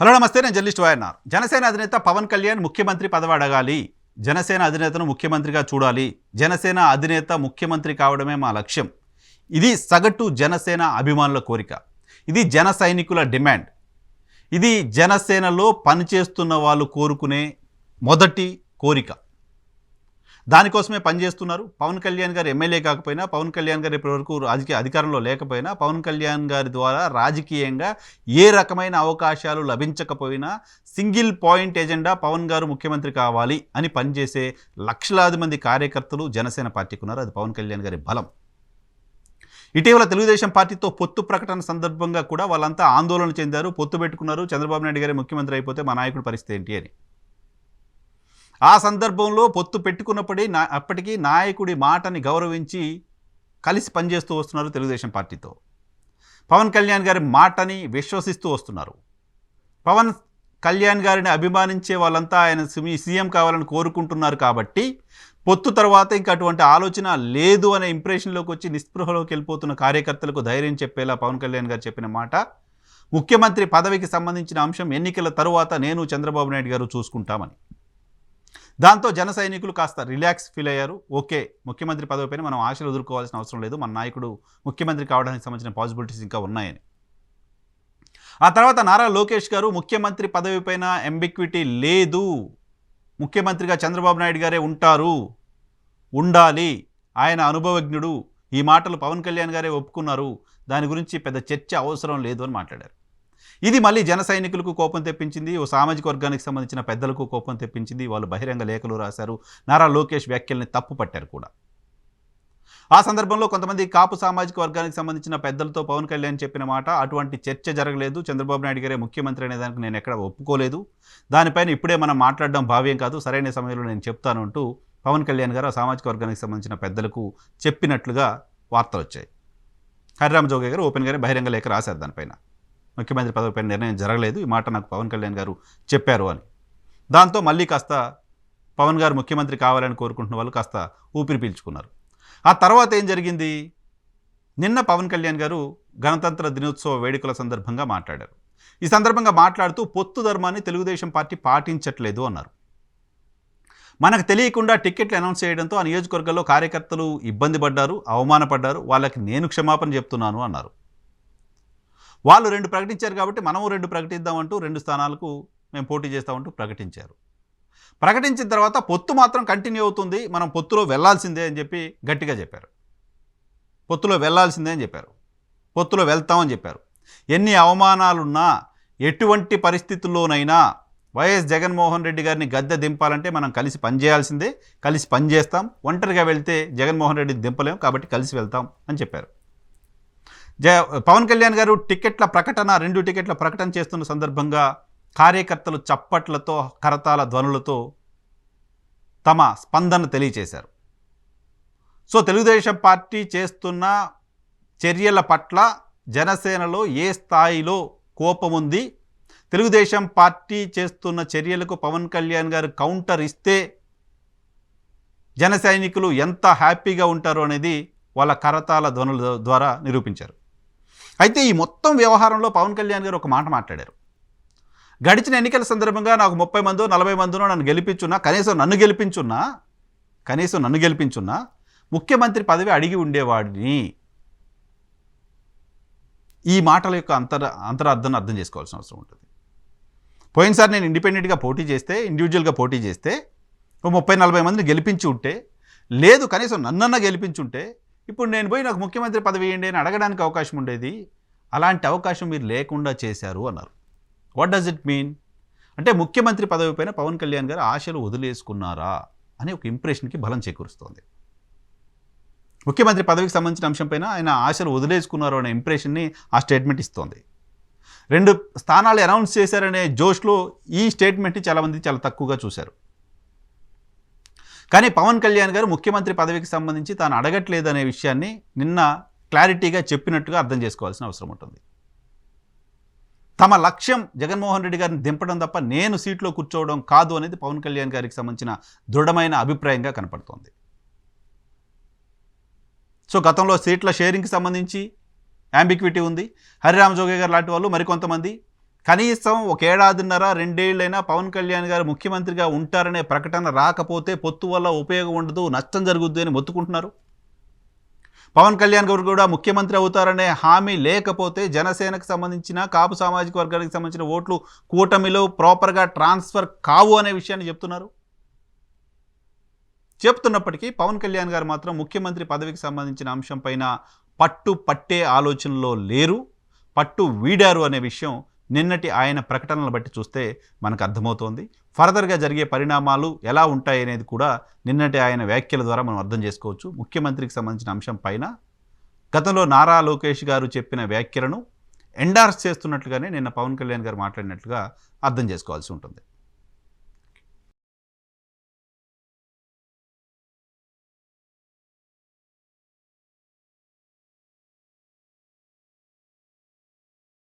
Hello నమస్తే నేను journalist YNR. Janasena అధినేత పవన్ కళ్యాణ్ ముఖ్యమంత్రి పదవి అడగాలి. జనసేన అధినేతను ముఖ్యమంత్రిగా చూడాలి. జనసేన అధినేత ముఖ్యమంత్రి కావడమే మా లక్ష్యం. ఇది సగటు జనసేన అభిమానుల కోరిక. ఇది జన సైనికుల డిమాండ్. ఇది జనసేనలో పనిచేస్తున్న వాళ్ళు కోరుకునే మొదటి కోరిక. దానికోసమే పనిచేస్తున్నారు. పవన్ కళ్యాణ్ గారు ఎమ్మెల్యే కాకపోయినా పవన్ కళ్యాణ్ గారు ఇప్పటివరకు రాజకీయ అధికారంలో లేకపోయినా పవన్ కళ్యాణ్ గారి ద్వారా రాజకీయంగా ఏ రకమైన అవకాశాలు లభించకపోయినా సింగిల్ పాయింట్ ఎజెండా పవన్ గారు ముఖ్యమంత్రి కావాలి అని పనిచేసే లక్షలాది మంది కార్యకర్తలు జనసేన పార్టీకి ఉన్నారు. అది పవన్ కళ్యాణ్ గారి బలం. ఇటీవల తెలుగుదేశం పార్టీతో పొత్తు ప్రకటన సందర్భంగా కూడా వాళ్ళంతా ఆందోళన చెందారు పొత్తు పెట్టుకున్నారు. చంద్రబాబు నాయుడు గారి ముఖ్యమంత్రి అయిపోతే మా నాయకుడి పరిస్థితి ఏంటి అని. ఆ సందర్భంలో పొత్తు పెట్టుకున్నప్పటి నా అప్పటికీ నాయకుడి మాటని గౌరవించి కలిసి పనిచేస్తూ వస్తున్నారు తెలుగుదేశం పార్టీతో. పవన్ కళ్యాణ్ గారి మాటని విశ్వసిస్తూ వస్తున్నారు. పవన్ కళ్యాణ్ గారిని అభిమానించే వాళ్ళంతా ఆయన సీఎం కావాలని కోరుకుంటున్నారు కాబట్టి పొత్తు తర్వాత ఇంకా అటువంటి ఆలోచన లేదు అనే ఇంప్రెషన్లోకి వచ్చి నిస్పృహలోకి వెళ్ళిపోతున్న కార్యకర్తలకు ధైర్యం చెప్పేలా పవన్ కళ్యాణ్ గారు చెప్పిన మాట. ముఖ్యమంత్రి పదవికి సంబంధించిన అంశం ఎన్నికల తరువాత నేను చంద్రబాబు నాయుడు గారు చూసుకుంటామని. దాంతో జన సైనికులు కాస్త రిలాక్స్ ఫీల్ అయ్యారు. ఓకే ముఖ్యమంత్రి పదవిపైన మనం ఆశలు ఎదుర్కోవాల్సిన అవసరం లేదు. మన నాయకుడు ముఖ్యమంత్రి కావడానికి సంబంధించిన పాసిబిలిటీస్ ఇంకా ఉన్నాయని. ఆ తర్వాత నారా లోకేష్ గారు ముఖ్యమంత్రి పదవిపైన ఎంబిక్విటీ లేదు. ముఖ్యమంత్రిగా చంద్రబాబు నాయుడు గారే ఉంటారు. ఉండాలి. ఆయన అనుభవజ్ఞుడు. ఈ మాటలు పవన్ కళ్యాణ్ గారే ఒప్పుకున్నారు. దాని గురించి పెద్ద చర్చ అవసరం లేదు అని మాట్లాడారు. ఇది మళ్ళీ జన సైనికులకు కోపం తెప్పించింది. ఓ సామాజిక వర్గానికి సంబంధించిన పెద్దలకు కోపం తెప్పించింది. వాళ్ళు బహిరంగ లేఖలు రాశారు. నారా లోకేష్ వ్యాఖ్యల్ని తప్పు పట్టారు కూడా. ఆ సందర్భంలో కొంతమంది కాపు సామాజిక వర్గానికి సంబంధించిన పెద్దలతో పవన్ కళ్యాణ్ చెప్పిన మాట అటువంటి చర్చ జరగలేదు. చంద్రబాబు నాయుడు గారే ముఖ్యమంత్రి అనే దానికి నేను ఎక్కడ ఒప్పుకోలేదు. దానిపైన ఇప్పుడే మనం మాట్లాడడం భావ్యం కాదు. సరైన సమయంలో నేను చెప్తాను అంటూ పవన్ కళ్యాణ్ గారు ఆ సామాజిక వర్గానికి సంబంధించిన పెద్దలకు చెప్పినట్లుగా వార్తలు వచ్చాయి. హరిరామ జోగే గారు ఓపెన్గానే బహిరంగ లేఖ రాశారు దానిపైన. ముఖ్యమంత్రి పదవిపై నిర్ణయం జరగలేదు. ఈ మాట నాకు పవన్ కళ్యాణ్ గారు చెప్పారు అని. దాంతో మళ్ళీ కాస్త పవన్ గారు ముఖ్యమంత్రి కావాలని కోరుకుంటున్న వాళ్ళు కాస్త ఊపిరి పీల్చుకున్నారు. ఆ తర్వాత ఏం జరిగింది? నిన్న పవన్ కళ్యాణ్ గారు గణతంత్ర దినోత్సవ వేడుకల సందర్భంగా మాట్లాడారు. ఈ సందర్భంగా మాట్లాడుతూ పొత్తు ధర్మాన్ని తెలుగుదేశం పార్టీ పాటించట్లేదు అన్నారు. మనకు తెలియకుండా టికెట్లు అనౌన్స్ చేయడంతో ఆ నియోజకవర్గంలో కార్యకర్తలు ఇబ్బంది పడ్డారు అవమానపడ్డారు. వాళ్ళకి నేను క్షమాపణ చెప్తున్నాను అన్నారు. వాళ్ళు రెండు ప్రకటించారు కాబట్టి మనము రెండు ప్రకటిద్దామంటూ రెండు స్థానాలకు మేము పోటీ చేస్తామంటూ ప్రకటించారు. ప్రకటించిన తర్వాత పొత్తు మాత్రం కంటిన్యూ అవుతుంది. మనం పొత్తులో వెళ్ళాల్సిందే అని చెప్పి గట్టిగా చెప్పారు. పొత్తులో వెళ్ళాల్సిందే అని చెప్పారు. పొత్తులో వెళ్తామని చెప్పారు. ఎన్ని అవమానాలున్నా ఎటువంటి పరిస్థితుల్లోనైనా వైఎస్ జగన్మోహన్ రెడ్డి గారిని గద్దె దింపాలంటే మనం కలిసి పనిచేయాల్సిందే కలిసి పనిచేస్తాం ఒంటరిగా వెళ్తే జగన్మోహన్ రెడ్డిని దింపలేం కాబట్టి కలిసి వెళ్తాం అని చెప్పారు. జ పవన్ కళ్యాణ్ గారు టికెట్ల ప్రకటన రెండు టికెట్ల ప్రకటన చేస్తున్న సందర్భంగా కార్యకర్తలు చప్పట్లతో కరతాల ధ్వనులతో తమ స్పందన తెలియచేశారు. సో తెలుగుదేశం పార్టీ చేస్తున్న చర్యల పట్ల జనసేనలో ఏ స్థాయిలో కోపం ఉంది? తెలుగుదేశం పార్టీ చేస్తున్న చర్యలకు పవన్ కళ్యాణ్ గారు కౌంటర్ ఇస్తే జన సైనికులు ఎంత హ్యాపీగా ఉంటారో అనేది వాళ్ళ కరతాల ధ్వనుల ద్వారా నిరూపించారు. అయితే ఈ మొత్తం వ్యవహారంలో పవన్ కళ్యాణ్ గారు ఒక మాట మాట్లాడారు. గడిచిన ఎన్నికల సందర్భంగా నాకు ముప్పై మందో నలభై మందో నన్ను గెలిపించున్నా కనీసం నన్ను గెలిపించున్నా కనీసం నన్ను గెలిపించున్నా ముఖ్యమంత్రి పదవి అడిగి ఉండేవాడిని. ఈ మాటల యొక్క అంతర అంతరార్థాన్ని అర్థం చేసుకోవాల్సిన అవసరం ఉంటుంది. పోయినసారి నేను ఇండిపెండెంట్గా పోటీ చేస్తే ఇండివిజువల్గా పోటీ చేస్తే ఓ ముప్పై నలభై మందిని గెలిపించి ఉంటే లేదు కనీసం నన్నన్నా గెలిపించి ఉంటే ఇప్పుడు నేను పోయి నాకు ముఖ్యమంత్రి పదవి ఇవ్వండి అని అడగడానికి అవకాశం ఉండేది. అలాంటి అవకాశం మీరు లేకుండా చేశారు అన్నారు. వాట్ డస్ ఇట్ మీన్ అంటే ముఖ్యమంత్రి పదవి పైన పవన్ కళ్యాణ్ గారు ఆశలు వదిలేసుకున్నారా అనే ఒక ఇంప్రెషన్కి బలం చేకూరుస్తోంది. ముఖ్యమంత్రి పదవికి సంబంధించిన అంశంపైన ఆయన ఆశలు వదిలేసుకున్నారు అనే ఇంప్రెషన్ని ఆ స్టేట్మెంట్ ఇస్తోంది. రెండు స్థానాలు అనౌన్స్ చేశారనే జోష్లో ఈ స్టేట్మెంట్ని చాలామంది చాలా తక్కువగా చూశారు. కానీ పవన్ కళ్యాణ్ గారు ముఖ్యమంత్రి పదవికి సంబంధించి తాను అడగట్లేదు అనే విషయాన్ని నిన్న క్లారిటీగా చెప్పినట్టుగా అర్థం చేసుకోవాల్సిన అవసరం ఉంటుంది. తమ లక్ష్యం జగన్మోహన్ రెడ్డి గారిని దింపడం తప్ప నేను సీట్లో కూర్చోవడం కాదు అనేది పవన్ కళ్యాణ్ గారికి సంబంధించిన దృఢమైన అభిప్రాయంగా కనపడుతోంది. సో గతంలో సీట్ల షేరింగ్కి సంబంధించి యాంబిక్విటీ ఉంది. హరిరామ జోగే గారు లాంటి వాళ్ళు మరికొంతమంది కనీసం ఒక ఏడాదిన్నర రెండేళ్ళైనా పవన్ కళ్యాణ్ గారు ముఖ్యమంత్రిగా ఉంటారనే ప్రకటన రాకపోతే పొత్తు వల్ల ఉపయోగం ఉండదు నష్టం జరుగుద్ది అని మొత్తుకుంటున్నారు. పవన్ కళ్యాణ్ గారు కూడా ముఖ్యమంత్రి అవుతారనే హామీ లేకపోతే జనసేనకు సంబంధించిన కాపు సామాజిక వర్గానికి సంబంధించిన ఓట్లు కూటమిలో ప్రాపర్గా ట్రాన్స్ఫర్ కావు అనే విషయాన్ని చెప్తున్నారు. చెప్తున్నప్పటికీ పవన్ కళ్యాణ్ గారు మాత్రం ముఖ్యమంత్రి పదవికి సంబంధించిన అంశం పైన పట్టు పట్టే ఆలోచనలో లేరు పట్టు వీడారు అనే విషయం నిన్నటి ఆయన ప్రకటనలు బట్టి చూస్తే మనకు అర్థమవుతోంది. ఫర్దర్గా జరిగే పరిణామాలు ఎలా ఉంటాయి అనేది కూడా నిన్నటి ఆయన వ్యాఖ్యల ద్వారా మనం అర్థం చేసుకోవచ్చు. ముఖ్యమంత్రికి సంబంధించిన అంశం పైన గతంలో నారా లోకేష్ గారు చెప్పిన వ్యాఖ్యలను ఎండార్స్ చేస్తున్నట్లుగానే నిన్న పవన్ కళ్యాణ్ గారు మాట్లాడినట్లుగా అర్థం చేసుకోవాల్సి ఉంటుంది.